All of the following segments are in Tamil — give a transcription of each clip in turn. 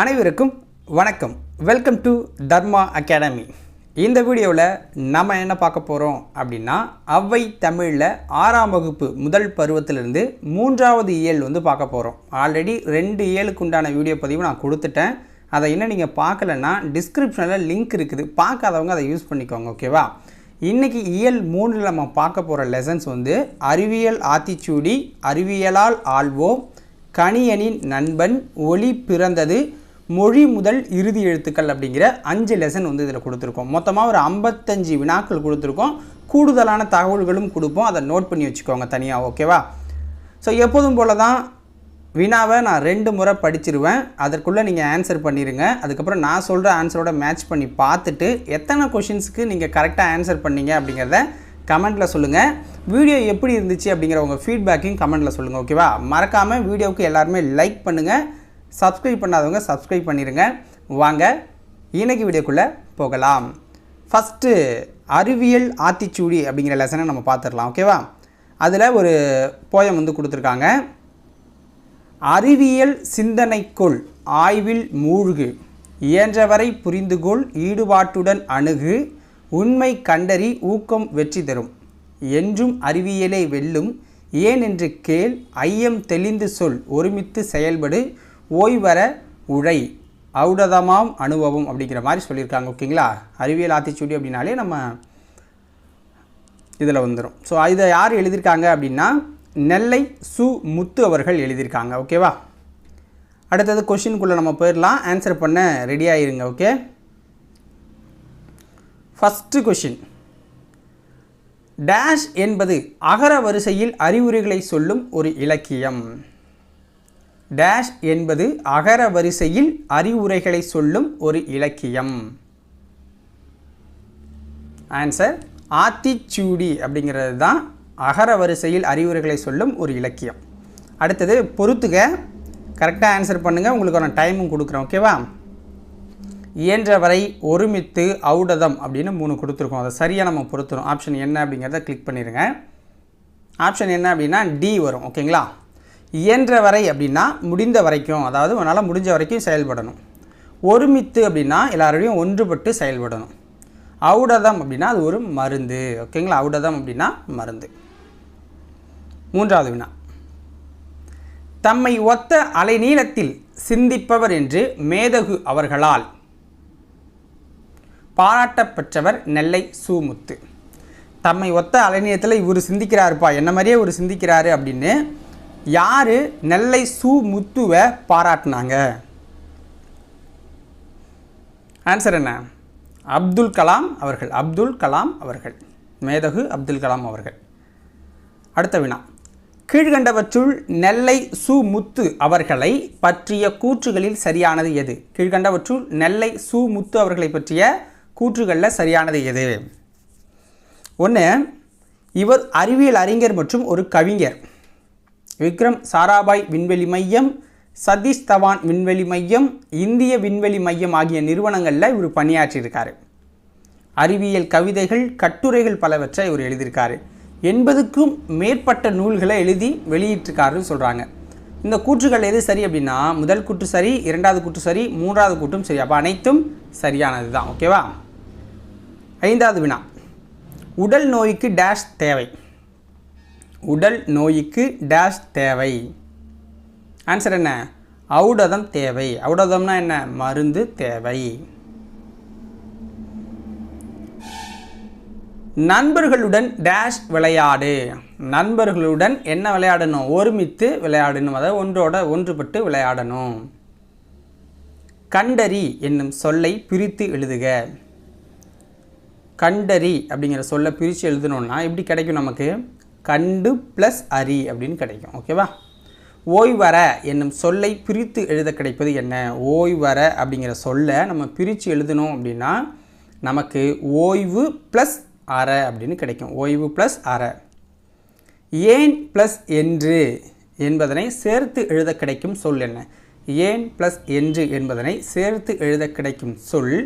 அனைவருக்கும் வணக்கம். வெல்கம் டு தர்மா அகாடமி இந்த வீடியோவில் நம்ம என்ன பார்க்க போகிறோம் அப்படின்னா அவ்வை தமிழில் ஆறாம் வகுப்பு முதல் பருவத்திலிருந்து மூன்றாவது இயல் வந்து பார்க்க போகிறோம் ஆல்ரெடி ரெண்டு இயலுக்கு உண்டான வீடியோ பதிவு நான் கொடுத்துட்டேன். அதை இன்னும் நீங்கள் பார்க்கலன்னா டிஸ்கிரிப்ஷனில் லிங்க் இருக்குது. பார்க்காதவங்க அதை யூஸ் பண்ணிக்கோங்க ஓகேவா இன்றைக்கி இயல் மூணில் நம்ம பார்க்க போகிற லெசன்ஸ் வந்து அறிவியல் ஆத்திச்சூடி அறிவியலால் ஆள்வோம் கணியனின் நண்பன் ஒளி பிறந்தது மொழி முதல் இறுதி எழுத்துக்கள் அப்படிங்கிற அஞ்சு லெசன் வந்து இதில் கொடுத்துருக்கோம். மொத்தமாக ஒரு ஐம்பத்தஞ்சு வினாக்கள் கொடுத்துருக்கோம். கூடுதலான தகவல்களும் கொடுப்போம். அதை நோட் பண்ணி வச்சுக்கோங்க தனியாக ஓகேவா ஸோ எப்போதும் போல தான் வினாவை நான் ரெண்டு முறை படிச்சிருவேன். அதற்குள்ளே நீங்கள் ஆன்சர் பண்ணிடுங்க அதுக்கப்புறம் நான் சொல்கிற ஆன்சரோட மேட்ச் பண்ணி பார்த்துட்டு எத்தனை கொஷின்ஸுக்கு நீங்கள் கரெக்டாக ஆன்சர் பண்ணீங்க அப்படிங்கிறத கமெண்ட்டில் சொல்லுங்கள் வீடியோ எப்படி இருந்துச்சு அப்படிங்கிற உங்கள் ஃபீட்பேக்கையும் கமெண்ட்டில் சொல்லுங்கள் ஓகேவா மறக்காமல் வீடியோவுக்கு எல்லாருமே லைக் பண்ணுங்கள் சப்ஸ்கிரைப் பண்ணாதவங்க சப்ஸ்கிரைப் பண்ணிடுங்க வாங்க இன்னைக்கு வீடியோக்குள்ளே போகலாம். ஃபஸ்ட்டு அறிவியல் ஆத்திச்சூடி அப்படிங்கிற லெசனை நம்ம பார்த்துடலாம் ஓகேவா அதில் ஒரு போயம் வந்து கொடுத்துருக்காங்க. அறிவியல் சிந்தனைக்குள் ஆய்வில் மூழ்கு இயன்றவரை புரிந்துகொள் ஈடுபாட்டுடன் அணுகு உண்மை கண்டறி ஊக்கம் வெற்றி தரும். என்றும் அறிவியலை வெல்லும் ஏன் என்று கேள் ஐயம் தெளிந்து சொல் ஒருமித்து செயல்படு ஓய்வர உழை ஔடதமாம் அனுபவம் அப்படிங்கிற மாதிரி சொல்லியிருக்காங்க ஓகேங்களா? அறிவியல் ஆத்திச்சூடி அப்படின்னாலே நம்ம இதில் வந்துடும் ஸோ இதை யார் எழுதியிருக்காங்க அப்படின்னா நெல்லை சு முத்து அவர்கள் எழுதியிருக்காங்க ஓகேவா? அடுத்தது கொஷினுக்குள்ளே நம்ம போயிடலாம். ஆன்சர் பண்ண ரெடி ஆயிருங்க ஓகே? ஃபஸ்ட்டு கொஷின் டேஷ் என்பது அகர வரிசையில் அறிவுரைகளை சொல்லும் ஒரு இலக்கியம். டேஷ் என்பது அகர வரிசையில் அறிவுரைகளை சொல்லும் ஒரு இலக்கியம். ஆன்சர் ஆத்திச்சூடி அப்படிங்கிறது தான் அகர வரிசையில் அறிவுரைகளை சொல்லும் ஒரு இலக்கியம். அடுத்தது பொறுத்துக. கரெக்டாக ஆன்சர் பண்ணுங்கள் உங்களுக்கான டைமும் கொடுக்குறேன் ஓகேவா இயன்றவரை ஒருமித்து அவுடதம் அப்படின்னு மூணு கொடுத்துருக்கோம். அதை சரியாக நம்ம பொறுத்துறோம். ஆப்ஷன் என்ன அப்படிங்கிறத கிளிக் பண்ணிடுங்க ஆப்ஷன் என்ன அப்படின்னா டி வரும் ஓகேங்களா இயன்றவரை அப்படின்னா முடிந்த வரைக்கும் அதாவது உன்னால் முடிஞ்ச வரைக்கும் செயல்படணும். ஒருமித்து அப்படின்னா எல்லாரோடையும் ஒன்றுபட்டு செயல்படணும். அவுடதம் அப்படின்னா அது ஒரு மருந்து. ஓகேங்களா அவுடதம் அப்படின்னா மருந்து. மூன்றாவது வினா. தம்மை ஒத்த அலைநீளத்தில் சிந்திப்பவர் என்று மேதகு அவர்களால் பாராட்டப்பெற்றவர் நெல்லை சூமுத்து. தம்மை ஒத்த அலைநீளத்தில் இவர் சிந்திக்கிறாருப்பா. என்ன மாதிரியே இவர் சிந்திக்கிறாரு அப்படின்னு யார் நெல்லை சு முத்துவை பாராட்டினாங்க? ஆன்சர் என்ன? அப்துல் கலாம் அவர்கள் அப்துல் கலாம் அவர்கள் மேதகு அப்துல் கலாம் அவர்கள். அடுத்த வினா. கீழ்கண்டவற்றுள் நெல்லை சு முத்து அவர்களை பற்றிய கூற்றுகளில் சரியானது எது? கீழ்கண்டவற்றுள் நெல்லை சு முத்து அவர்களை பற்றிய கூற்றுகளில் சரியானது எது? ஒன்று இவர் அறிவியல் அறிஞர் மற்றும் ஒரு கவிஞர். விக்ரம் சாராபாய் விண்வெளி மையம் சதீஷ் தவான் விண்வெளி மையம் இந்திய விண்வெளி மையம் ஆகிய நிறுவனங்களில் இவர் பணியாற்றியிருக்காரு. அறிவியல் கவிதைகள் கட்டுரைகள் பலவற்றை இவர் எழுதியிருக்காரு. எண்பதுக்கும் மேற்பட்ட நூல்களை எழுதி வெளியிட்டிருக்காருன்னு சொல்கிறாங்க இந்த கூற்றுகள் எது சரி அப்படின்னா முதல் கூற்று சரி இரண்டாவது கூற்று சரி மூன்றாவது கூற்றும் சரி. அப்போ அனைத்தும் சரியானது தான் ஓகேவா? ஐந்தாவது வினா. உடல் நோய்க்கு டேஷ் தேவை. உடல் நோய்க்கு டேஷ் தேவை. ஆன்சர் என்ன? ஔடதம் தேவை. ஔடதம்னா என்ன? மருந்து தேவை. நண்பர்களுடன் டேஷ் விளையாடு. நண்பர்களுடன் என்ன விளையாடணும்? ஒருமித்து விளையாடணும். அதாவது ஒன்றோட ஒன்றுபட்டு விளையாடணும். கண்டறி என்னும் சொல்லை பிரித்து எழுதுக. கண்டறி அப்படிங்கிற சொல்லை பிரித்து எழுதணும்னா எப்படி கிடைக்கும் நமக்கு? கண்டு ப்ளஸ் அரி அப்படின்னு கிடைக்கும். ஓகேவா ஓய்வர என்னும் சொல்லை பிரித்து எழுத கிடைப்பது என்ன? ஓய்வர அப்படிங்கிற சொல்லை நம்ம பிரித்து எழுதணும் அப்படின்னா நமக்கு ஓய்வு ப்ளஸ் அற அப்படின்னு கிடைக்கும். ஓய்வு ப்ளஸ் அற. ஏன் ப்ளஸ் என்று என்பதனை சேர்த்து எழுத கிடைக்கும் சொல் என்ன? ஏன் ப்ளஸ் என்று என்பதனை சேர்த்து எழுத கிடைக்கும் சொல்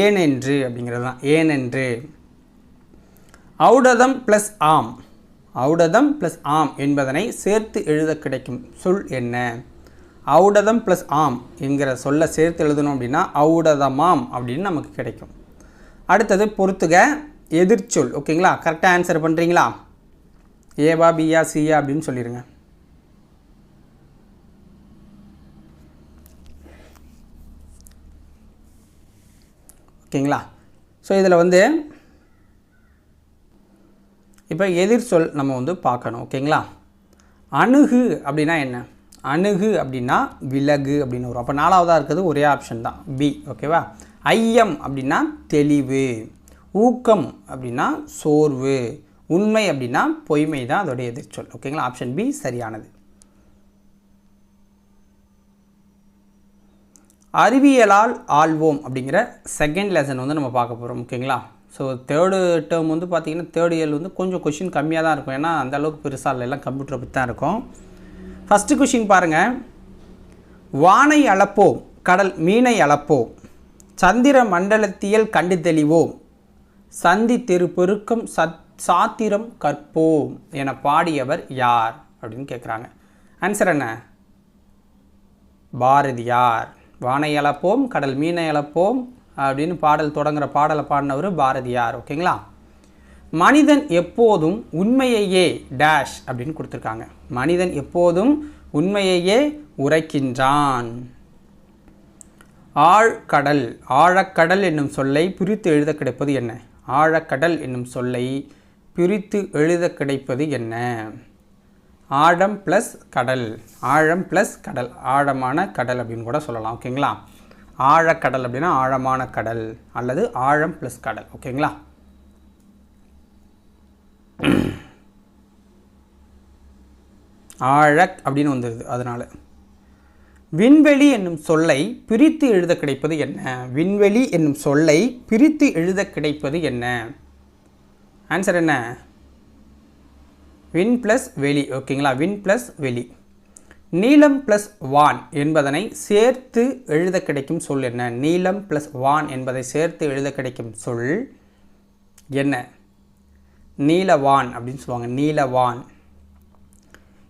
ஏனென்று அப்படிங்கிறது தான் ஏனென்று. ஔடதம் ப்ளஸ் ஆம். அவுடதம் ப்ளஸ் ஆம் என்பதனை சேர்த்து எழுத கிடைக்கும் சொல் என்ன? அவுடதம் ப்ளஸ் ஆம் என்கிற சொல்ல சேர்த்து எழுதணும் அப்படின்னா அவுடதமாம் அப்படின்னு நமக்கு கிடைக்கும். அடுத்தது பொறுத்துக எதிர்ச்சொல் ஓகேங்களா கரெக்டாக ஆன்சர் பண்ணுறீங்களா ஏவா பியா சியா அப்படின்னு சொல்லிடுங்க ஓகேங்களா ஸோ இதில் வந்து இப்போ எதிர் சொல் நம்ம வந்து பார்க்கணும் ஓகேங்களா? அணுகு அப்படின்னா என்ன? அணுகு அப்படின்னா விலகு அப்படின்னு வரும். அப்போ நாலாவதாக இருக்கிறது ஒரே ஆப்ஷன் தான். பி ஓகேவா ஐயம் அப்படின்னா தெளிவு. ஊக்கம் அப்படின்னா சோர்வு. உண்மை அப்படின்னா பொய்மை தான் அதோடைய எதிர்ச்சொல் ஓகேங்களா? ஆப்ஷன் பி சரியானது. அறிவியலால் ஆள்வோம் அப்படிங்கிற செகண்ட் லெசன் வந்து நம்ம பார்க்க போகிறோம் ஓகேங்களா? ஸோ தேர்டு டேர்ம் வந்து பார்த்திங்கன்னா தேர்ட் இயர் வந்து கொஞ்சம் கொஷின் கம்மியாக தான் இருக்கும். ஏன்னா அந்தளவுக்கு பெருசாக இல்லை. எல்லாம் கம்ப்யூட்டரை பற்றி தான் இருக்கும். ஃபஸ்ட்டு கொஷின் பாருங்கள் வானை அளப்போம் கடல் மீனை அளப்போம் சந்திர மண்டலத்தியல் கண்டு தெளிவோம் சந்தி தெரு பெருக்கம் சத் சாத்திரம் கற்போம் என பாடியவர் யார்? அப்படின்னு கேட்குறாங்க ஆன்சர் என்ன? பாரதியார். வானை அளப்போம் கடல் மீனை அளப்போம் அப்படின்னு பாடல் தொடங்குற பாடலை பாடினவர் பாரதியார் ஓகேங்களா? மனிதன் எப்போதும் உண்மையையே டேஷ் அப்படின்னு கொடுத்துருக்காங்க. மனிதன் எப்போதும் உண்மையையே உரைக்கின்றான். ஆழ்கடல் ஆழக்கடல் என்னும் சொல்லை பிரித்து எழுத கிடைப்பது என்ன? ஆழக்கடல் என்னும் சொல்லை பிரித்து எழுத கிடைப்பது என்ன? ஆழம் ப்ளஸ் கடல் ஆழம் ப்ளஸ் கடல் ஆழமான கடல் அப்படின்னு கூட சொல்லலாம் ஓகேங்களா? ஆழக்கடல் அப்படின்னா ஆழமான கடல் அல்லது ஆழம் ப்ளஸ் கடல். ஓகேங்களா ஆழக் அப்படின்னு வந்துடுது அதனால். விண்வெளி என்னும் சொல்லை பிரித்து எழுத கிடைப்பது என்ன? விண்வெளி என்னும் சொல்லை பிரித்து எழுத கிடைப்பது என்ன? ஆன்சர் என்ன? வின் ப்ளஸ் வெளி. ஓகேங்களா வின் ப்ளஸ் வெளி. நீலம் ப்ளஸ் வான் என்பதனை சேர்த்து எழுத கிடைக்கும் சொல் என்ன? நீலம் ப்ளஸ் வான் என்பதை சேர்த்து எழுத கிடைக்கும் சொல் என்ன? நீலவான் அப்படின்னு சொல்லுவாங்க. நீலவான்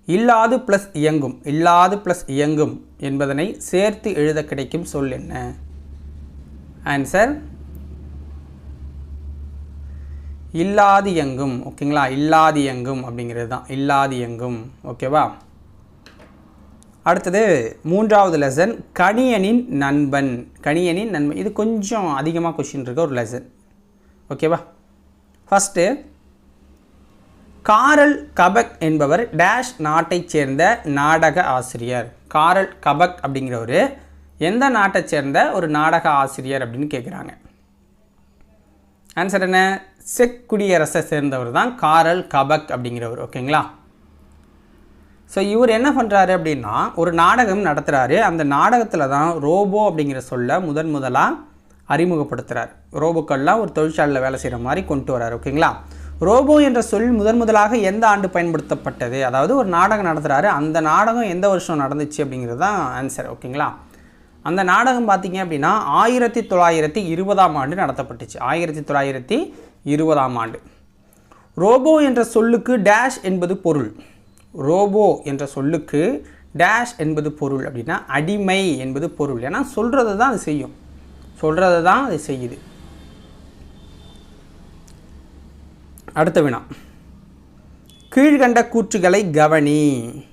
இல்லாது ப்ளஸ் இயங்கும். இல்லாது ப்ளஸ் இயங்கும் என்பதனை சேர்த்து எழுத கிடைக்கும் சொல் என்ன? ஆன்சர் இல்லாது இயங்கும். ஓகேங்களா இல்லாது இயங்கும் அப்படிங்கிறது தான். இல்லாது இயங்கும். ஓகேவா அடுத்தது மூன்றாவது லெசன் கணியனின் நண்பன். கணியனின் நண்பன். இது கொஞ்சம் அதிகமாக கொஷின் இருக்க ஒரு லெசன் ஓகேவா ஃபஸ்ட்டு காரல் கபக் என்பவர் டேஷ் நாட்டைச் சேர்ந்த நாடக ஆசிரியர். காரல் கபக் அப்படிங்கிறவர் எந்த நாட்டைச் சேர்ந்த ஒரு நாடக ஆசிரியர் அப்படின்னு கேட்குறாங்க ஆன்சர் என்ன? செக் குடியரசை சேர்ந்தவர் தான் காரல் கபக் அப்படிங்கிறவர். ஓகேங்களா ஸோ இவர் என்ன பண்ணுறாரு அப்படின்னா ஒரு நாடகம் நடத்துகிறாரு அந்த நாடகத்தில் தான் ரோபோ அப்படிங்கிற சொல்ல முதன் முதலாக அறிமுகப்படுத்துகிறார் ரோபோக்கள்லாம் ஒரு தொழிற்சாலையில் வேலை செய்கிற மாதிரி கொண்டு வரார் ஓகேங்களா ரோபோ என்ற சொல் முதன் முதலாக எந்த ஆண்டு பயன்படுத்தப்பட்டது? அதாவது ஒரு நாடகம் நடத்துகிறாரு அந்த நாடகம் எந்த வருஷம் நடந்துச்சு அப்படிங்கிறது தான் ஆன்சர் ஓகேங்களா அந்த நாடகம் பார்த்தீங்க அப்படின்னா ஆயிரத்தி தொள்ளாயிரத்தி இருபதாம் ஆண்டு நடத்தப்பட்டுச்சு. ஆயிரத்தி தொள்ளாயிரத்தி இருபதாம் ஆண்டு. ரோபோ என்ற சொல்லுக்கு டேஷ் என்பது பொருள். ரோபோ என்ற சொல்லுக்கு டேஷ் என்பது பொருள் அப்படின்னா அடிமை என்பது பொருள். ஏன்னா சொல்கிறத தான் அது செய்யும். சொல்கிறத தான் அது செய்யுது. அடுத்த வினா. கீழ்கண்ட கூற்றுகளை கவனி.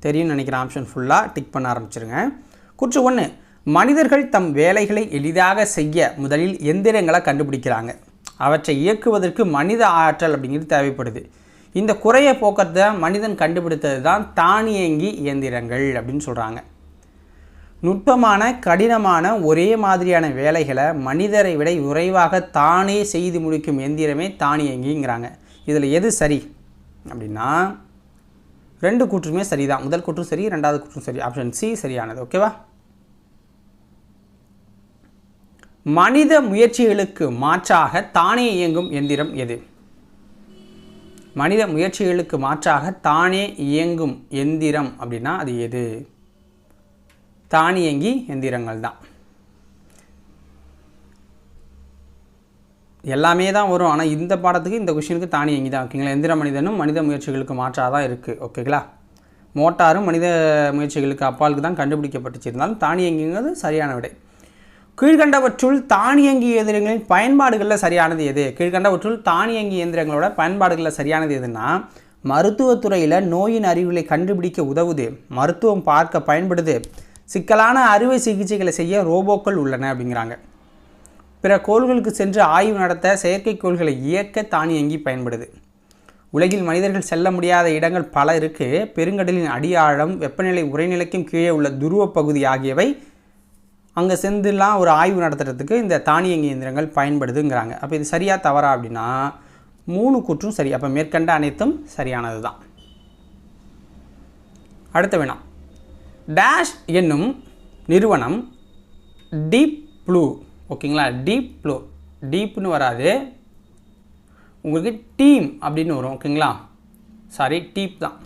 தெரியும் நினைக்கிற ஆப்ஷன் ஃபுல்லாக டிக் பண்ண ஆரம்பிச்சிருங்க. கூற்று ஒன்று மனிதர்கள் தம் வேலைகளை எளிதாக செய்ய முதலில் எந்திரங்களை கண்டுபிடிக்கிறாங்க. அவற்றை இயக்குவதற்கு மனித ஆற்றல் அப்படிங்கிறது தேவைப்படுது. இந்த குறையை போக்கத்தை மனிதன் கண்டுபிடித்தது தான் தானியங்கி இயந்திரங்கள் அப்படின்னு சொல்கிறாங்க நுட்பமான கடினமான ஒரே மாதிரியான வேலைகளை மனிதரை விட விரைவாக தானே செய்து முடிக்கும் எந்திரமே தானியங்கிங்கிறாங்க. இதில் எது சரி? அப்படின்னா ரெண்டு கூற்றுமே சரிதான். முதல் கூற்றும் சரி ரெண்டாவது கூற்றும் சரி. ஆப்ஷன் சி சரியானது ஓகேவா மனித முயற்சிகளுக்கு மாற்றாக தானே இயங்கும் எந்திரம் எது? மனித முயற்சிகளுக்கு மாற்றாக தானே இயங்கும் எந்திரம் அப்படின்னா அது எது? தானியங்கி எந்திரங்கள் தான். எல்லாமே தான் வரும். ஆனால் இந்த பாடத்துக்கு இந்த கொஷினுக்கு தானியங்கி தான். ஓகேங்களா? எந்திர மனிதனும் மனித முயற்சிகளுக்கு மாற்றாக தான் இருக்குது ஓகேங்களா? மோட்டாரும் மனித முயற்சிகளுக்கு அப்பாலுக்கு தான் கண்டுபிடிக்கப்பட்டுச்சு. இருந்தாலும் தானியங்கிங்கிறது சரியான விடை. கீழ்கண்டவற்றுள் தானியங்கி இயந்திரங்களின் பயன்பாடுகளில் சரியானது எது? கீழ்கண்டவற்றுள் தானியங்கி இயந்திரங்களோட பயன்பாடுகளில் சரியானது எதுன்னா மருத்துவத்துறையில் நோயின் அறிவுகளை கண்டுபிடிக்க உதவுது. மருத்துவம் பார்க்க பயன்படுது. சிக்கலான அறுவை சிகிச்சைகளை செய்ய ரோபோக்கள் உள்ளன அப்படிங்கிறாங்க. பிற கோள்களுக்கு சென்று ஆய்வு நடத்த செயற்கைக்கோள்களை இயக்க தானியங்கி பயன்படுது. உலகில் மனிதர்கள் செல்ல முடியாத இடங்கள் பல இருக்குது பெருங்கடலின் அடியாழம் வெப்பநிலை உரைநிலைக்கும் கீழே உள்ள துருவ பகுதி ஆகியவை அங்கே சென்றுலாம் ஒரு ஆய்வு நடத்துறதுக்கு இந்த தானியங்கி இயந்திரங்கள் பயன்படுதுங்கிறாங்க. அப்போ இது சரியாக தவறா அப்படின்னா மூணு கூற்றும் சரி. அப்போ மேற்கண்ட அனைத்தும் சரியானது தான் அடுத்த வேணாம். டேஷ் என்னும் நிறுவனம் டீப் ப்ளூ ஓகேங்களா? டீப் ப்ளூ டீப்னு வராது. உங்களுக்கு டீம் அப்படின்னு வரும். ஓகேங்களா? சாரி டீப் தான்.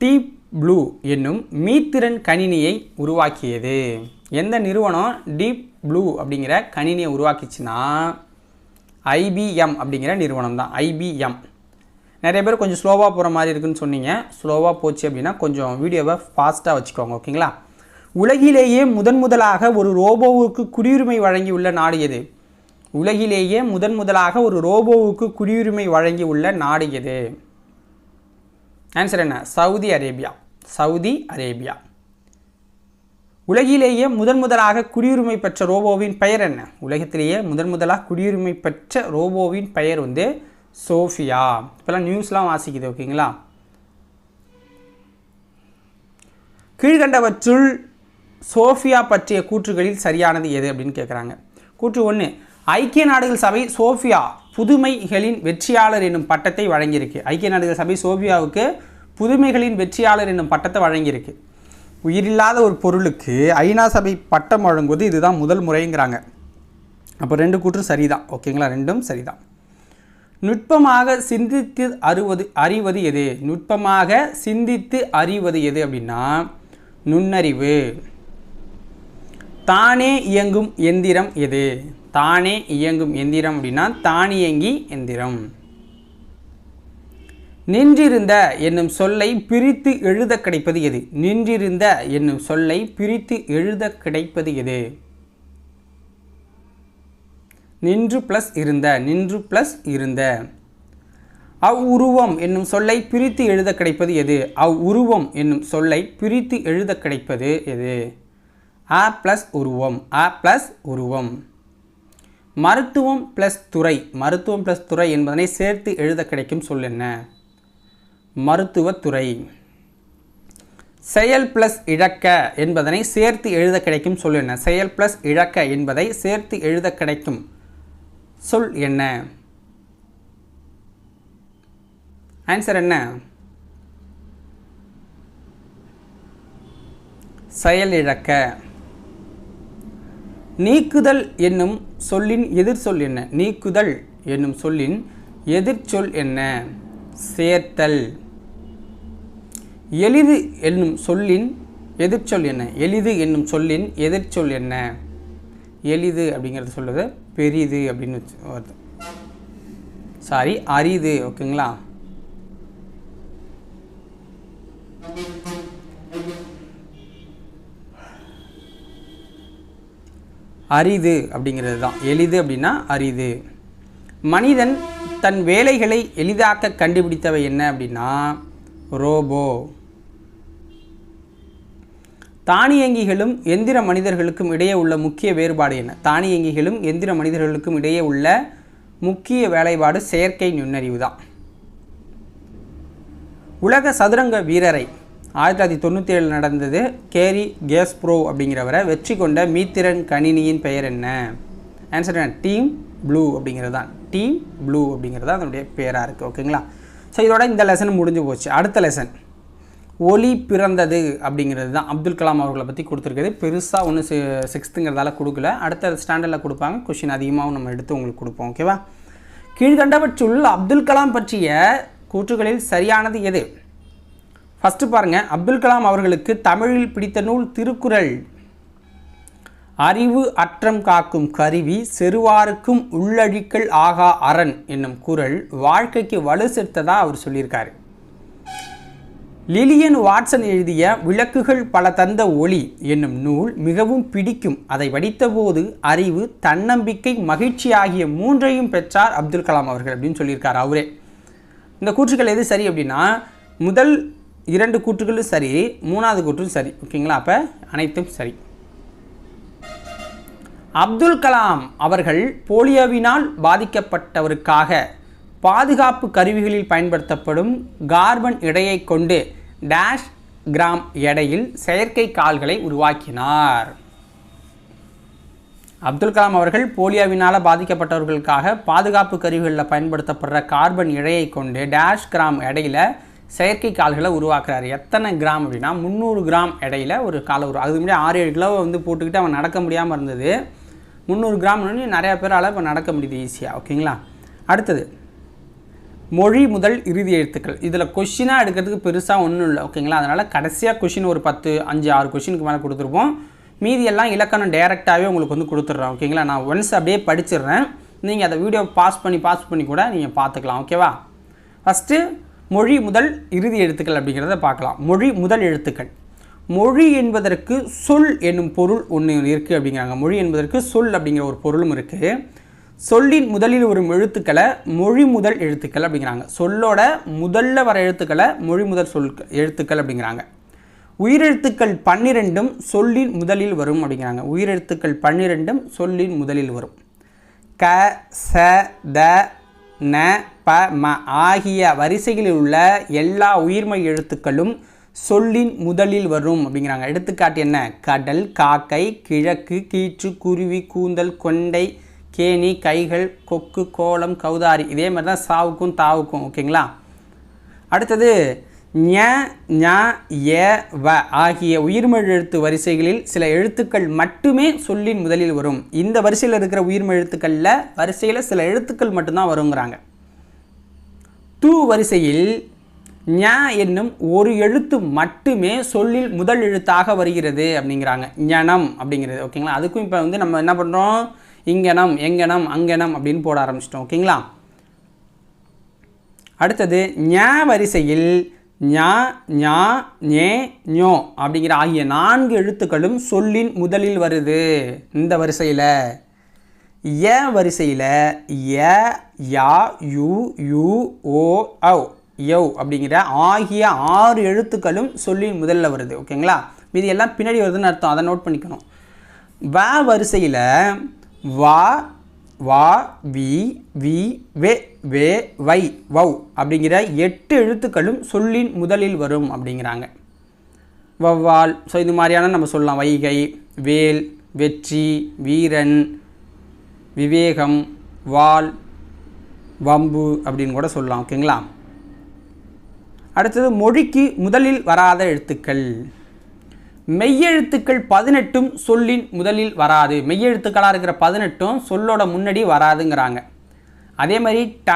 டீப் ப்ளூ என்னும் மீத்திறன் கணினியை உருவாக்கியது. எந்த நிறுவனம் டீப் ப்ளூ அப்படிங்கிற கணினியை உருவாக்கிச்சுன்னா ஐபிஎம் அப்படிங்கிற நிறுவனம் தான். ஐபிஎம் நிறைய பேர் கொஞ்சம் ஸ்லோவாக போகிற மாதிரி இருக்குன்னு சொன்னீங்க. ஸ்லோவாக போச்சு அப்படின்னா கொஞ்சம் வீடியோவை ஃபாஸ்ட்டாக வச்சுக்கோங்க ஓகேங்களா? உலகிலேயே முதன் முதலாக ஒரு ரோபோவுக்கு குடியுரிமை வழங்கியுள்ள நாடு எது? உலகிலேயே முதன் முதலாக ஒரு ரோபோவுக்கு குடியுரிமை வழங்கி உள்ள நாடு எது? ஆன்சர் என்ன? Saudi Arabia. Saudi Arabia. உலகிலேயே முதன் முதலாக குடியுரிமை பெற்ற ரோபோவின் பெயர் என்ன? உலகத்திலேயே முதன் முதலாக குடியுரிமை பெற்ற ரோபோவின் பெயர் வந்து சோஃபியா. இப்போல்லாம் நியூஸ்லாம் வாசிக்குது ஓகேங்களா? கீழ்கண்டவற்றுள் சோஃபியா பற்றிய கூற்றுகளில் சரியானது எது அப்படின்னு கேட்குறாங்க கூற்று ஒன்று ஐக்கிய நாடுகள் சபை சோஃபியா புதுமைகளின் வெற்றியாளர் என்னும் பட்டத்தை வழங்கியிருக்கு. ஐக்கிய நாடுகள் சபை சோஃபியாவுக்கு புதுமைகளின் வெற்றியாளர் என்னும் பட்டத்தை வழங்கியிருக்கு. உயிரில்லாத ஒரு பொருளுக்கு ஐநா சபை பட்டம் வழங்குவது இதுதான் முதல் முறைங்கிறாங்க. அப்போ ரெண்டு கூற்றும் சரிதான். ஓகேங்களா ரெண்டும் சரிதான். நுட்பமாக சிந்தித்து அறிவது அறிவது எது? நுட்பமாக சிந்தித்து அறிவது எது அப்படின்னா நுண்ணறிவு. தானே இயங்கும் எந்திரம் எது? தானே இயங்கும் எந்திரம் அப்படின்னா தானியங்கி எந்திரம். நின்றிருந்த என்னும் சொல்லை பிரித்து எழுத கிடைப்பது எது? நின்றிருந்த என்னும் சொல்லை பிரித்து எழுத கிடைப்பது எது? நின்று ப்ளஸ் இருந்த நின்று ப்ளஸ் இருந்த. அவ்வுருவம் என்னும் சொல்லை பிரித்து எழுத கிடைப்பது எது? அவ்வுருவம் என்னும் சொல்லை பிரித்து எழுத கிடைப்பது எது? ஆ ப்ளஸ் உருவம் ஆ ப்ளஸ் உருவம். மருத்துவம் ப்ளஸ் துறை மருத்துவம் ப்ளஸ் துறை என்பதனை சேர்த்து எழுத கிடைக்கும் சொல் என்ன? மருத்துவத்துறை. செயல் ப்ளஸ் இழக்க என்பதனை சேர்த்து எழுத கிடைக்கும் சொல் என்ன? செயல் ப்ளஸ் இழக்க என்பதை சேர்த்து எழுத கிடைக்கும் சொல் என்ன? ஆன்சர் என்ன? செயல் இழக்க. நீக்குதல் என்னும் சொல்லின் எதிர்ச்சொல் என்ன? நீக்குதல் என்னும் சொல்லின் எதிர்ச்சொல் என்ன? சேர்த்தல். எளிது என்னும் சொல்லின் எதிர்ச்சொல் என்ன? எளிது என்னும் சொல்லின் எதிர்ச்சொல் என்ன? எளிது அப்படிங்கிறது சொல்லுது பெரிது அப்படின்னு வருது. சாரி அரிது ஓகேங்களா? அரிது அப்படிங்கிறது தான். எளிது அப்படின்னா அரிது. மனிதன் தன் வேலைகளை எளிதாக்க கண்டுபிடித்தவை என்ன அப்படின்னா ரோபோ. தானியங்கிகளும் எந்திர மனிதர்களுக்கும் இடையே உள்ள முக்கிய வேறுபாடு என்ன? தானியங்கிகளும் எந்திர மனிதர்களுக்கும் இடையே உள்ள முக்கிய வேலைப்பாடு செயற்கை நுண்ணறிவு தான். உலக சதுரங்க வீரரை ஆயிரத்தி தொள்ளாயிரத்தி தொண்ணூற்றி ஏழில் நடந்தது கேரி கேஸ்ப்ரோ அப்படிங்கிறவரை வெற்றி கொண்ட மீத்திரன் கணினியின் பெயர் என்ன? ஆன்சர் என்ன? டீம் ப்ளூ அப்படிங்கிறது தான். டீம் ப்ளூ அப்படிங்கிறது தான் அதனுடைய பேராக இருக்குது ஓகேங்களா ஸோ இதோட இந்த லெசன் முடிஞ்சு போச்சு. அடுத்த லெசன் ஒளி பிறந்தது அப்படிங்கிறது தான் அப்துல் கலாம் அவர்களை பற்றி கொடுத்துருக்குது. பெருசாக ஒன்று சி சிக்ஸ்த்துங்கிறதால கொடுக்கல. அடுத்த ஸ்டாண்டர்டில் கொடுப்பாங்க. கொஷின் அதிகமாகவும் நம்ம எடுத்து உங்களுக்கு கொடுப்போம். ஓகேவா கீழ்கண்டவற்றுள் அப்துல் கலாம் பற்றிய கூற்றுகளில் சரியானது எது? ஃபஸ்ட்டு பாருங்கள் அப்துல் கலாம் அவர்களுக்கு தமிழில் பிடித்த நூல் திருக்குறள். அறிவு அற்றம் காக்கும் கருவி செருவாருக்கும் உள்ளழிக்கல் ஆகா அரண் என்னும் குரல் வாழ்க்கைக்கு வலு சேர்த்ததாக அவர் சொல்லியிருக்காரு. லிலியன் வாட்சன் எழுதிய விளக்குகள் பல தந்த ஒளி என்னும் நூல் மிகவும் பிடிக்கும். அதை படித்தபோது அறிவு தன்னம்பிக்கை மகிழ்ச்சி ஆகிய மூன்றையும் பெற்றார் அப்துல் கலாம் அவர்கள் அப்படின்னு சொல்லியிருக்கார் அவரே. இந்த கூற்றுக்கள் எது சரி அப்படின்னா முதல் இரண்டு கூற்றுகளும் சரி மூணாவது கூற்றும் சரி. ஓகேங்களா? அப்போ அனைத்தும் சரி. அப்துல் கலாம் அவர்கள் போலியோவினால் பாதிக்கப்பட்டவருக்காக பாதுகாப்பு கருவிகளில் பயன்படுத்தப்படும் கார்பன் இடையை கொண்டு டேஷ் கிராம் எடையில் செயற்கை கால்களை உருவாக்கினார். அப்துல் கலாம் அவர்கள் போலியோவினால் பாதிக்கப்பட்டவர்களுக்காக பாதுகாப்பு கருவிகளில் பயன்படுத்தப்படுற கார்பன் இழையை கொண்டு டேஷ் கிராம் எடையில் செயற்கை கால்களை உருவாக்குறாரு. எத்தனை கிராம் அப்படின்னா முந்நூறு கிராம் எடையில் ஒரு காலை உருவா அதுக்கு முன்னாடி ஆறு ஏழு கிலோ வந்து போட்டுக்கிட்டு அவன் நடக்க முடியாமல் இருந்தது. முந்நூறு கிராம் நிறையா பேரால் இப்போ நடக்க முடியுது ஈஸியாக ஓகேங்களா அடுத்தது மொழி முதல் இறுதி எழுத்துக்கள். இதில் கொஷினாக எடுக்கிறதுக்கு பெருசாக ஒன்றும் இல்லை ஓகேங்களா அதனால் கடைசியாக கொஷின் ஒரு பத்து அஞ்சு ஆறு கொஷினுக்கு மேலே கொடுத்துருப்போம். மீதி எல்லாம் இலக்கணம் டைரெக்டாகவே உங்களுக்கு வந்து கொடுத்துட்றேன் ஓகேங்களா நான் ஒன்ஸ் அப்படியே படிச்சிடுறேன். நீங்கள் அதை வீடியோ பாஸ் பண்ணி பாஸ் பண்ணி கூட நீங்கள் பார்த்துக்கலாம் ஓகேவா ஃபஸ்ட்டு மொழி முதல் இறுதி எழுத்துக்கள் அப்படிங்கிறத பார்க்கலாம். மொழி முதல் எழுத்துக்கள். மொழி என்பதற்கு சொல் என்னும் பொருள் ஒன்று இருக்குது அப்படிங்கிறாங்க. மொழி என்பதற்கு சொல் அப்படிங்கிற ஒரு பொருளும் இருக்குது சொல்லின் முதலில் வரும் எழுத்துக்களை மொழி முதல் எழுத்துக்கள் அப்படிங்கிறாங்க. சொல்லோட முதல்ல வர எழுத்துக்களை மொழி முதல் சொல் எழுத்துக்கள் அப்படிங்கிறாங்க. உயிரெழுத்துக்கள் பன்னிரெண்டும் சொல்லின் முதலில் வரும் அப்படிங்கிறாங்க. உயிரெழுத்துக்கள் பன்னிரெண்டும் சொல்லின் முதலில் வரும். க ச த ந ப ம ஆகிய வரிசைகளில் உள்ள எல்லா உயிர்மை எழுத்துக்களும் சொல்லின் முதலில் வரும் அப்படிங்கிறாங்க. எடுத்துக்காட்டு என்ன? கடல் காக்கை கிழக்கு கீற்று குருவி கூந்தல் கொண்டை கேணி கைகள் கொக்கு கோலம் கௌதாரி. இதே மாதிரி தான் சாவுக்கும் தாவுக்கும். ஓகேங்களா? அடுத்தது ஞ ஞ ஏ வ ஆகிய உயிர்மெழு எழுத்து வரிசைகளில் சில எழுத்துக்கள் மட்டுமே சொல்லின் முதலில் வரும். இந்த வரிசையில் இருக்கிற உயிர்மெழுத்துக்களில் வரிசையில் சில எழுத்துக்கள் மட்டும்தான் வருங்கிறாங்க. தூ வரிசையில் ஞ என்னும் ஒரு எழுத்து மட்டுமே சொல்லில் முதல் எழுத்தாக வருகிறது அப்படிங்கிறாங்க. ஞனம் அப்படிங்கிறது ஓகேங்களா? அதுக்கும் இப்போ வந்து நம்ம என்ன பண்ணுறோம் இங்கனம் எங்கனம் அங்கனம் அப்படின்னு போட ஆரம்பிச்சிட்டோம் ஓகேங்களா? அடுத்தது ஞ வரிசையில் ஞா ஞா ஞே ஞோ அப்படிங்கிற ஆகிய நான்கு எழுத்துக்களும் சொல்லின் முதலில் வருது. இந்த வரிசையில் ஏ வரிசையில் ய யா யு யு ஓ ஔ. யவ் அப்படிங்கிற ஆகிய ஆறு எழுத்துக்களும் சொல்லின் முதல்ல வருது ஓகேங்களா? மீதி எல்லாம் பின்னாடி வருதுன்னு அர்த்தம் அதை நோட் பண்ணிக்கணும். வ வரிசையில் வா வா வி வி வே வே வை வவ் அப்படிங்கிற எட்டு எழுத்துக்களும் சொல்லின் முதலில் வரும் அப்படிங்கிறாங்க. வவ்வால் ஸோ இது மாதிரியான நம்ம சொல்லலாம். வைகை வேல் வெற்றி வீரன் விவேகம் வால் வம்பு அப்படின்னு கூட சொல்லலாம் ஓகேங்களா? அடுத்தது மொழிக்கு முதலில் வராத எழுத்துக்கள். மெய்யெழுத்துக்கள் பதினெட்டும் சொல்லின் முதலில் வராது. மெய்யெழுத்துக்களாக இருக்கிற பதினெட்டும் சொல்லோட முன்னாடி வராதுங்கிறாங்க. அதே மாதிரி ட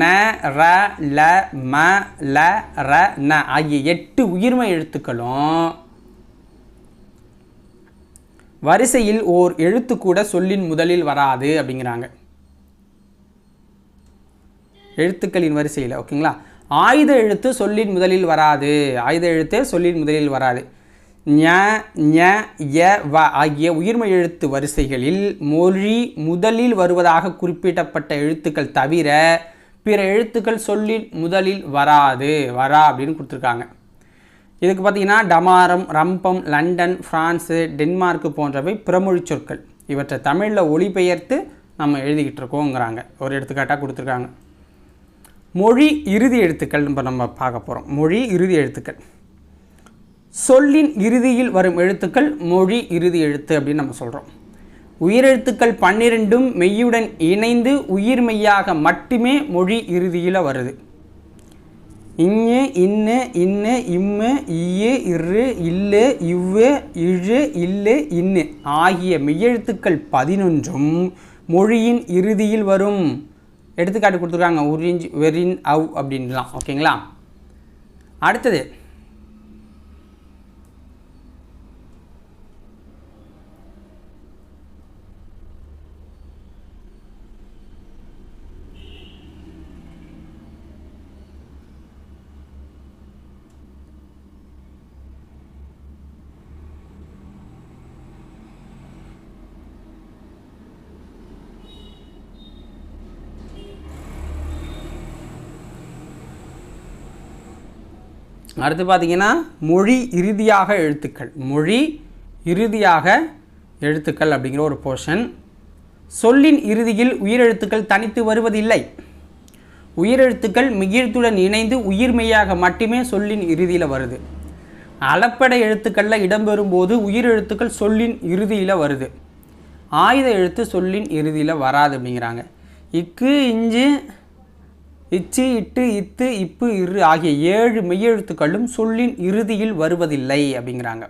ந ர ல ம ல ர ந ஆகிய எட்டு உயிர்மை எழுத்துக்களும் வரிசையில் ஓர் எழுத்து கூட சொல்லின் முதலில் வராது அப்படிங்கிறாங்க. எழுத்துக்களின் வரிசையில் ஓகேங்களா? ஆயுத எழுத்து சொல்லின் முதலில் வராது. ஆயுத எழுத்து சொல்லின் முதலில் வராது. ஞ ஞ ய வ ஆகிய உயிர்மை எழுத்து வரிசைகளில் மொழி முதலில் வருவதாக குறிப்பிடப்பட்ட எழுத்துக்கள் தவிர பிற எழுத்துக்கள் சொல்லின் முதலில் வராது. வரா அப்படின்னு கொடுத்துருக்காங்க. இதுக்கு பார்த்தீங்கன்னா டமாரம் ரம்பம் லண்டன் ஃப்ரான்ஸு டென்மார்க்கு போன்றவை பிறமொழி சொற்கள். இவற்றை தமிழில் ஒளிபெயர்த்து நம்ம எழுதிக்கிட்டு இருக்கோங்கிறாங்க. ஒரு எடுத்துக்காட்டாக கொடுத்துருக்காங்க. மொழி இறுதி எழுத்துக்கள் இப்போ நம்ம பார்க்க போகிறோம் மொழி இறுதி எழுத்துக்கள். சொல்லின் இறுதியில் வரும் எழுத்துக்கள் மொழி இறுதி எழுத்து அப்படின்னு நம்ம சொல்கிறோம் உயிரெழுத்துக்கள் பன்னிரெண்டும் மெய்யுடன் இணைந்து உயிர் மெய்யாக மட்டுமே மொழி இறுதியில் வருது. இங்கு இன்னு இன்னு இம்மு இய்யு இரு இல்லு இவ்வு இழு இல்லு இன்னு ஆகிய மெய்யெழுத்துக்கள் பதினொன்றும் மொழியின் இறுதியில் வரும். எடுத்துக்காட்டு கொடுத்துருக்காங்க உறிஞ்ச் வெரின் அவ் அப்படின்லாம் ஓகேங்களா? அடுத்தது அடுத்து பார்த்தீங்கன்னா மொழி இறுதியாக எழுத்துக்கள். மொழி இறுதியாக எழுத்துக்கள் அப்படிங்கிற ஒரு போர்ஷன் சொல்லின் இறுதியில் உயிரெழுத்துக்கள் தனித்து வருவதில்லை. உயிரெழுத்துக்கள் மிகிழ்த்துடன் இணைந்து உயிர்மெய்யாக மட்டுமே சொல்லின் இறுதியில் வருது. அளப்படை எழுத்துக்களில் இடம்பெறும் போது உயிரெழுத்துக்கள் சொல்லின் இறுதியில் வருது. ஆயுத எழுத்து சொல்லின் இறுதியில் வராது அப்படிங்கிறாங்க. இக்கு இஞ்சு இச்சு இட்டு இத்து இப்பு இரு ஆகிய ஏழு மெய்யெழுத்துக்களும் சொல்லின் இறுதியில் வருவதில்லை அப்படிங்கிறாங்க.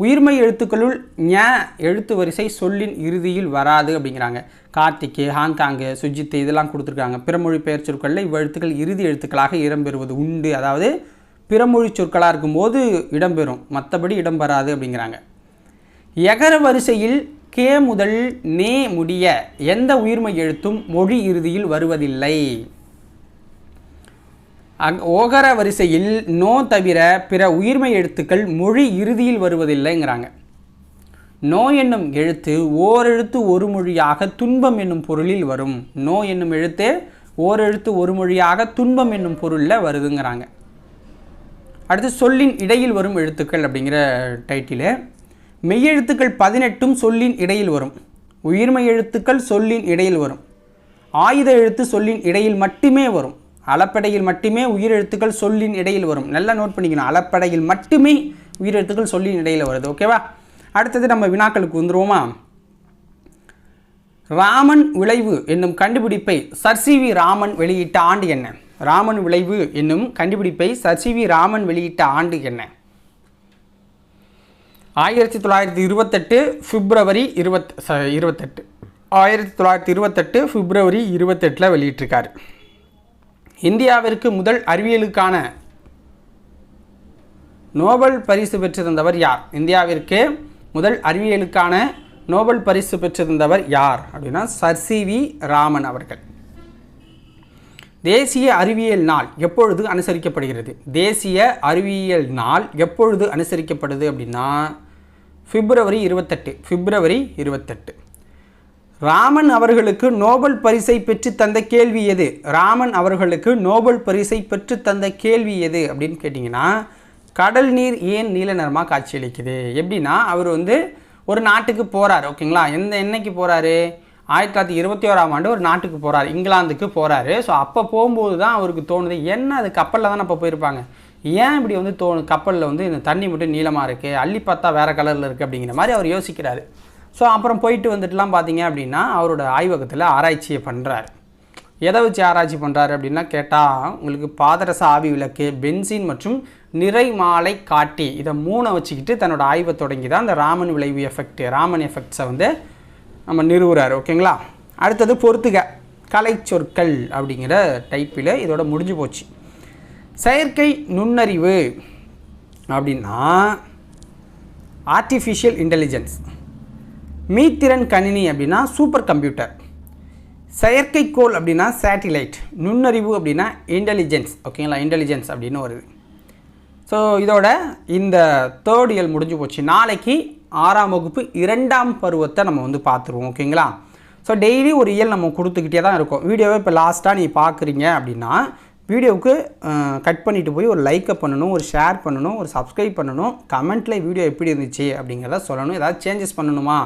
உயிர்மெய் எழுத்துக்களுள் ஞ எழுத்து வரிசை சொல்லின் இறுதியில் வராது அப்படிங்கிறாங்க. கார்த்திக்கு ஹாங்காங்கு சுஜித்து இதெல்லாம் கொடுத்துருக்காங்க. பிறமொழி பெயர் சொற்களில் இவ்வெழுத்துக்கள் இறுதி எழுத்துக்களாக இடம்பெறுவது உண்டு. அதாவது பிறமொழி சொற்களாக இருக்கும்போது இடம்பெறும். மற்றபடி இடம்பெறாது அப்படிங்கிறாங்க. எகர வரிசையில் கே முதல் நே முடிய எந்த உயிர்மை எழுத்தும் மொழி இறுதியில் வருவதில்லை. அங் ஓகர வரிசையில் நோ தவிர பிற உயிர்மை எழுத்துக்கள் மொழி இறுதியில் வருவதில்லைங்கிறாங்க. நோ என்னும் எழுத்து ஓரெழுத்து ஒரு மொழியாக துன்பம் என்னும் பொருளில் வரும். நோ என்னும் எழுத்து ஓரெழுத்து ஒரு மொழியாக துன்பம் என்னும் பொருளில் வருதுங்கிறாங்க. அடுத்து சொல்லின் இடையில் வரும் எழுத்துக்கள் அப்படிங்கிற டைட்டிலு. மெய்யெழுத்துக்கள் பதினெட்டும் சொல்லின் இடையில் வரும். உயிர்மை எழுத்துக்கள் சொல்லின் இடையில் வரும். ஆயுத எழுத்து சொல்லின் இடையில் மட்டுமே வரும். அளப்படையில் மட்டுமே உயிரெழுத்துக்கள் சொல்லின் இடையில் வரும். நல்லா நோட் பண்ணிக்கணும். அளப்படையில் மட்டுமே உயிரெழுத்துக்கள் சொல்லின் இடையில் வருது. ஓகேவா அடுத்தது நம்ம வினாக்களுக்கு வந்துருவோமா? ராமன் விளைவு என்னும் கண்டுபிடிப்பை சர்சிவி ராமன் வெளியிட்ட ஆண்டு என்ன? ராமன் விளைவு என்னும் கண்டுபிடிப்பை சர்சிவி ராமன் வெளியிட்ட ஆண்டு என்ன? ஆயிரத்தி தொள்ளாயிரத்தி இருபத்தெட்டு பிப்ரவரி இருபத் ச இருபத்தெட்டு. ஆயிரத்தி தொள்ளாயிரத்தி இருபத்தெட்டு பிப்ரவரி இருபத்தெட்டில் வெளியிட்டிருக்காரு. இந்தியாவிற்கு முதல் அறிவியலுக்கான நோபல் பரிசு பெற்றிருந்தவர் யார்? இந்தியாவிற்கு முதல் அறிவியலுக்கான நோபல் பரிசு பெற்றிருந்தவர் யார்? அப்படின்னா சர் சி வி ராமன் அவர்கள். தேசிய அறிவியல் நாள் எப்பொழுது அனுசரிக்கப்படுகிறது? தேசிய அறிவியல் நாள் எப்பொழுது அனுசரிக்கப்படுது அப்படின்னா பிப்ரவரி இருபத்தெட்டு பிப்ரவரி இருபத்தெட்டு. ராமன் அவர்களுக்கு நோபல் பரிசை பெற்று தந்த கேள்வி எது? ராமன் அவர்களுக்கு நோபல் பரிசை பெற்று தந்த கேள்வி எது? அப்படின்னு கேட்டிங்கன்னா கடல் நீர் ஏன் நீல நிறமாக காட்சியளிக்குது? எப்படின்னா அவர் வந்து ஒரு நாட்டுக்கு போகிறார் ஓகேங்களா? எந்த என்னைக்கு போகிறாரு ஆயிரத்தி தொள்ளாயிரத்தி இருபத்தி ஓராம் ஆண்டு ஒரு நாட்டுக்கு போகிறார் இங்கிலாந்துக்கு போகிறாரு ஸோ அப்போ போகும்போது தான் அவருக்கு தோணுது என்ன அது கப்பலில் தானே அப்போ போயிருப்பாங்க? ஏன் இப்படி வந்து தோணு கப்பலில் வந்து இந்த தண்ணி மட்டும் நீளமாக இருக்குது அள்ளி பார்த்தா வேறு கலரில் இருக்குது அப்படிங்கிற மாதிரி அவர் யோசிக்கிறாரு. ஸோ அப்புறம் போயிட்டு வந்துட்டுலாம் பார்த்தீங்க அப்படின்னா அவரோட ஆய்வகத்தில் ஆராய்ச்சியை பண்ணுறார் எதை வச்சு ஆராய்ச்சி பண்ணுறாரு அப்படின்னா கேட்டால் உங்களுக்கு பாதரச ஆவி விளக்கு பென்சின் மற்றும் நிறை மாலை காட்டி இதை மூணை வச்சுக்கிட்டு தன்னோட ஆய்வை தொடங்கி தான் இந்த ராமன் விளைவு எஃபெக்ட் ராமன் எஃபெக்ட்ஸை வந்து நம்ம நிறுவுறாரு ஓகேங்களா? அடுத்தது பொறுத்துக கலை சொற்கள் அப்படிங்கிற டைப்பில் இதோட முடிஞ்சு போச்சு. செயற்கை நுண்ணறிவு அப்படின்னா ஆர்டிஃபிஷியல் இன்டெலிஜென்ஸ் மீத்திறன் கணினி அப்படின்னா சூப்பர் கம்ப்யூட்டர். செயற்கைக்கோள் அப்படின்னா சேட்டிலைட். நுண்ணறிவு அப்படின்னா இன்டெலிஜென்ஸ் ஓகேங்களா இன்டெலிஜென்ஸ் அப்படின்னு வருது ஸோ இதோட இந்த தேர்ட் இயல் முடிஞ்சு போச்சு. நாளைக்கு ஆறாம் வகுப்பு இரண்டாம் பருவத்தை நம்ம வந்து பார்த்துருவோம். ஓகேங்களா ஸோ டெய்லி ஒரு இயல் நம்ம கொடுத்துக்கிட்டே தான் இருக்கும். வீடியோவை இப்போ லாஸ்ட்டாக நீ பார்க்குறீங்க அப்படின்னா வீடியோவுக்கு கட் பண்ணிவிட்டு போய் ஒரு லைக்கை பண்ணணும் ஒரு ஷேர் பண்ணணும் ஒரு சப்ஸ்கிரைப் பண்ணணும். கமெண்ட்டில் வீடியோ எப்படி இருந்துச்சு அப்படிங்கிறத சொல்லணும். ஏதாவது சேஞ்சஸ் பண்ணணுமா?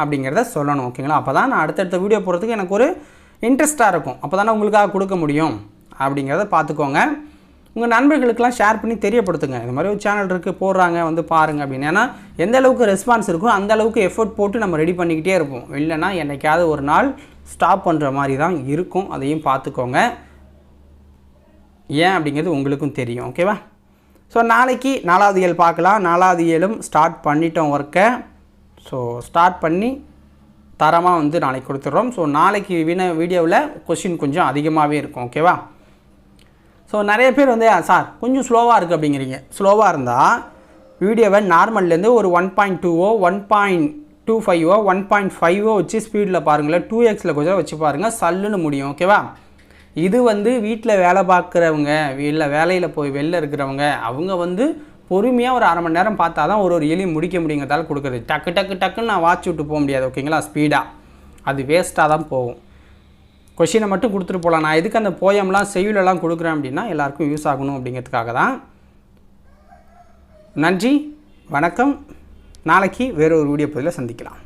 அப்படிங்கிறத சொல்லணும் ஓகேங்களா? அப்போ தான் நான் அடுத்தடுத்த வீடியோ போகிறதுக்கு எனக்கு ஒரு இன்ட்ரெஸ்ட்டாக இருக்கும். அப்போ தானே உங்களுக்காக கொடுக்க முடியும். அப்படிங்கிறத பார்த்துக்கோங்க. உங்கள் நண்பர்களுக்கெல்லாம் ஷேர் பண்ணி தெரியப்படுத்துங்க. இந்த மாதிரி ஒரு சேனல் இருக்குது போடுறாங்க வந்து பாருங்கள் அப்படின்னு. ஏன்னா எந்த அளவுக்கு ரெஸ்பான்ஸ் இருக்கோ அந்த அளவுக்கு எஃபோர்ட் போட்டு நம்ம ரெடி பண்ணிக்கிட்டே இருப்போம். இல்லைன்னா என்னைக்காவது ஒரு நாள் ஸ்டாப் பண்ணுற மாதிரி தான் இருக்கும். அதையும் பார்த்துக்கோங்க. ஏன் அப்படிங்கிறது உங்களுக்கும் தெரியும் ஓகேவா? ஸோ நாளைக்கு நாலாவது ஏழு பார்க்கலாம். நாலாவது ஏழும் ஸ்டார்ட் பண்ணிட்டோம் ஒர்க்கை ஸோ ஸ்டார்ட் பண்ணி தரமாக வந்து நாளைக்கு கொடுத்துட்றோம். ஸோ நாளைக்கு வின வீடியோவில் கொஷின் கொஞ்சம் அதிகமாகவே இருக்கும் ஓகேவா ஸோ நிறைய பேர் வந்து சார் கொஞ்சம் ஸ்லோவாக இருக்குது அப்படிங்கிறீங்க. ஸ்லோவாக இருந்தால் வீடியோவை நார்மல்லேருந்து ஒரு ஒன் பாயிண்ட் டூவோ ஒன் பாயிண்ட் டூ ஃபைவோ ஒன் பாயிண்ட் ஃபைவோ வச்சு ஸ்பீடில் பாருங்களேன். டூ எக்ஸில் கொஞ்சம் வச்சு பாருங்கள் சல்லுன்னு முடியும் ஓகேவா இது வந்து வீட்டில் வேலை பார்க்குறவங்க இல்லை வேலையில் போய் வெளில இருக்கிறவங்க அவங்க வந்து பொறுமையாக ஒரு அரை மணி நேரம் பார்த்தா தான் ஒரு ஒரு எலியும் முடிக்க முடியுங்கிறதால கொடுக்குறது. டக்கு டக்கு டக்குன்னு நான் வாட்ச் விட்டு போக முடியாது ஓகேங்களா ஸ்பீடாக அது வேஸ்ட்டாக தான் போகும். கொஷினை மட்டும் கொடுத்துட்டு போகலாம் நான் எதுக்கு அந்த போயம்லாம் செய்யுளெல்லாம் கொடுக்குறேன் அப்படின்னா எல்லாருக்கும் யூஸ் ஆகணும் அப்படிங்கிறதுக்காக தான். நன்றி வணக்கம். நாளைக்கு வேறொரு வீடியோ பதிவில் சந்திக்கலாம்.